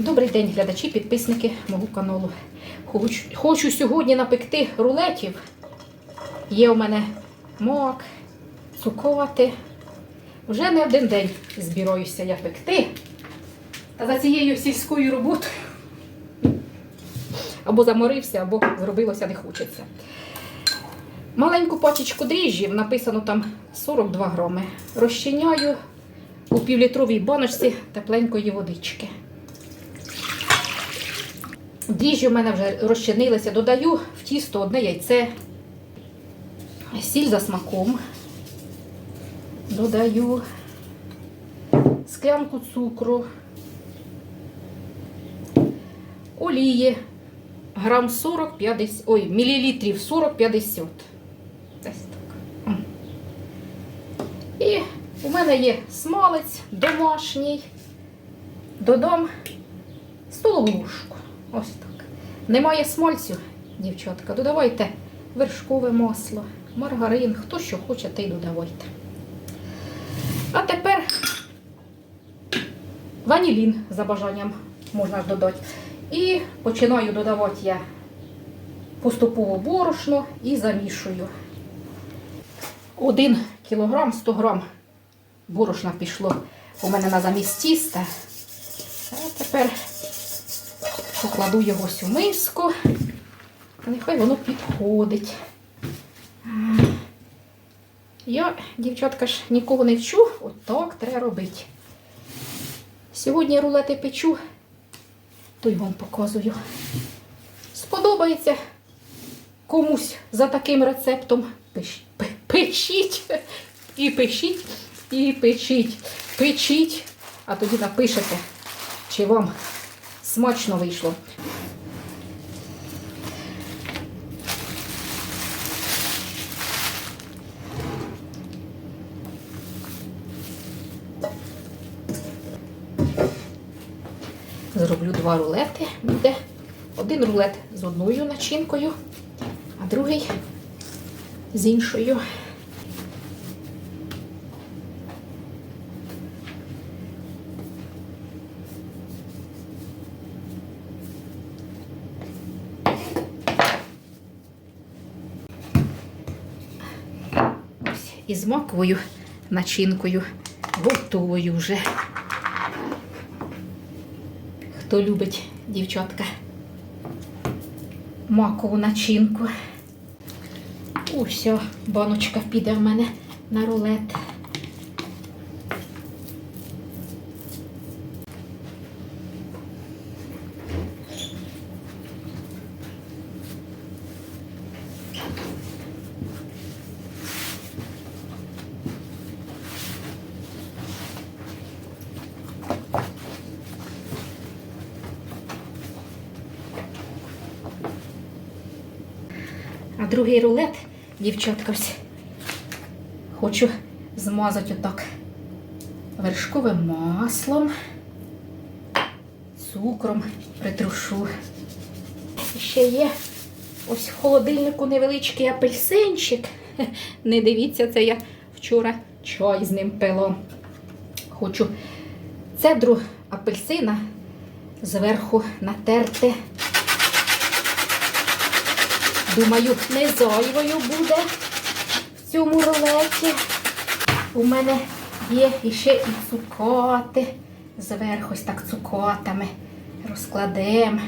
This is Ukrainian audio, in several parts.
Добрий день, глядачі, підписники мого каналу. Хочу, хочу сьогодні напекти рулетів. Є у мене мак, цукати. Вже не один день збираюся я пекти. Та за цією сільською роботою або заморився, або зробилося не хочеться. Маленьку пачечку дріжджів, написано там 42 грами. Розчиняю у півлітровій баночці тепленької водички. Дріжджі в мене вже розчинилися. Додаю в тісто одне яйце, сіль за смаком. Додаю склянку цукру, олії, грам 40-50, ой, мілілітрів 40-50. Десь так. М. І у мене є смалець домашній. Додам столову ложку. Ось так. Немає смальцю, дівчатка, додавайте вершкове масло, маргарин, хто що хоче, те й додавайте. А тепер ванілін за бажанням можна додати. І починаю додавати я поступово борошно і замішую. 1 кілограм 100 грам борошна пішло у мене на замість тіста. А тепер покладу його у миску. Нехай воно підходить. Я, дівчатка ж, нікого не вчу, отак треба робити. Сьогодні рулети печу, то й вам показую. Сподобається комусь за таким рецептом. Пиш- пе- Печіть і пишіть, і печіть. Печіть, а тоді напишете, чи вам смачно вийшло. Зроблю два рулети. Буде один рулет з одною начинкою, а другий з іншою. Ось із маковою начинкою готовою вже. Хто любить дівчатка макову начинку. Уся баночка піде в мене на рулет. А другий рулет, дівчатка, хочу змазати отак вершковим маслом, цукром притрушу. Ще є ось в холодильнику невеличкий апельсинчик. Не дивіться, це я вчора чай з ним пила. Хочу цедру апельсина зверху натерти. Думаю, не зайвою буде в цьому рулеті. У мене є іще і цукати. Зверху ось так цукатами розкладемо.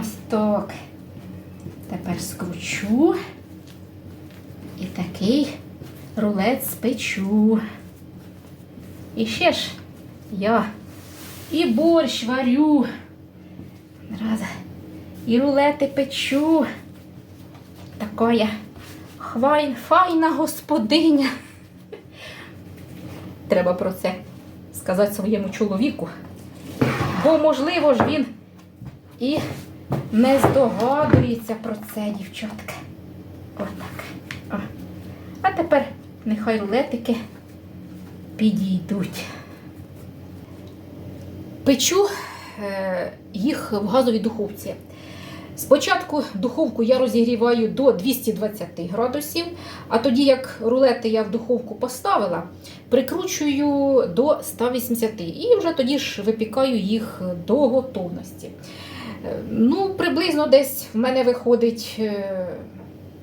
Ось так. Тепер скручу і такий рулет спечу. І ще ж я і борщ варю. Раз. І рулети печу. Така я файна господиня. Треба про це сказати своєму чоловіку. Бо, можливо ж, він і не здогадується про це, дівчатка. Отак. О. А тепер нехай рулетики підійдуть. Печу їх в газовій духовці. Спочатку духовку я розігріваю до 220 градусів, а тоді, як рулети я в духовку поставила, прикручую до 180 і вже тоді ж випікаю їх до готовності. Е, Ну, приблизно десь в мене виходить е,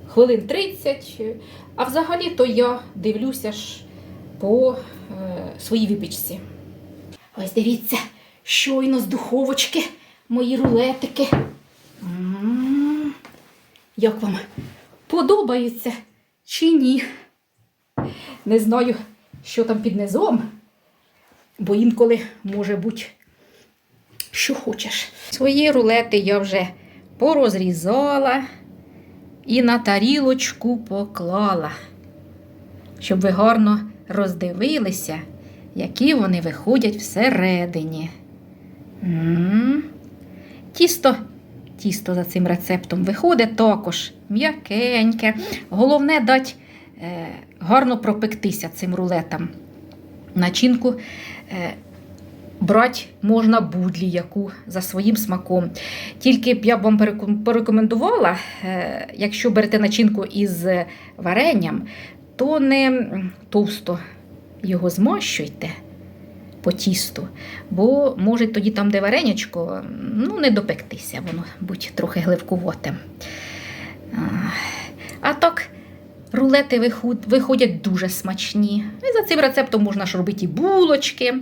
хвилин 30, е, а взагалі то я дивлюся ж по е, своїй випічці. Ось дивіться, щойно з духовочки мої рулетики. М, Як вам подобаються чи ні? Не знаю, що там під низом, бо інколи може бути, що хочеш. Свої рулети я вже порозрізала і на тарілочку поклала, щоб ви гарно роздивилися, які вони виходять всередині. М. Тісто, тісто за цим рецептом виходить також м'якеньке. Головне дати е, гарно пропектися цим рулетам. Начинку е, брати можна будлі яку за своїм смаком. Тільки б я б вам порекомендувала, е, якщо берете начинку із варенням, то не товсто його змащуйте по тісту, бо може тоді там, де варенячко, ну, не допектися, воно будь трохи гливкуватим. А, так, рулети виходять дуже смачні. І за цим рецептом можна ж робити і булочки.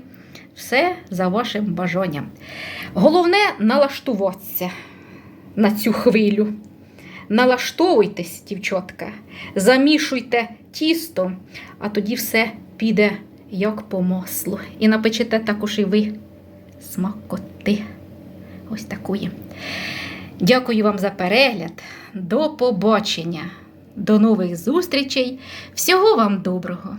Все за вашим бажанням. Головне налаштуватися на цю хвилю. Налаштовуйтесь, дівчатка, замішуйте тісто, а тоді все піде як по маслу. І напечете також і ви смакоти. Ось такої. Дякую вам за перегляд. До побачення. До нових зустрічей. Всього вам доброго!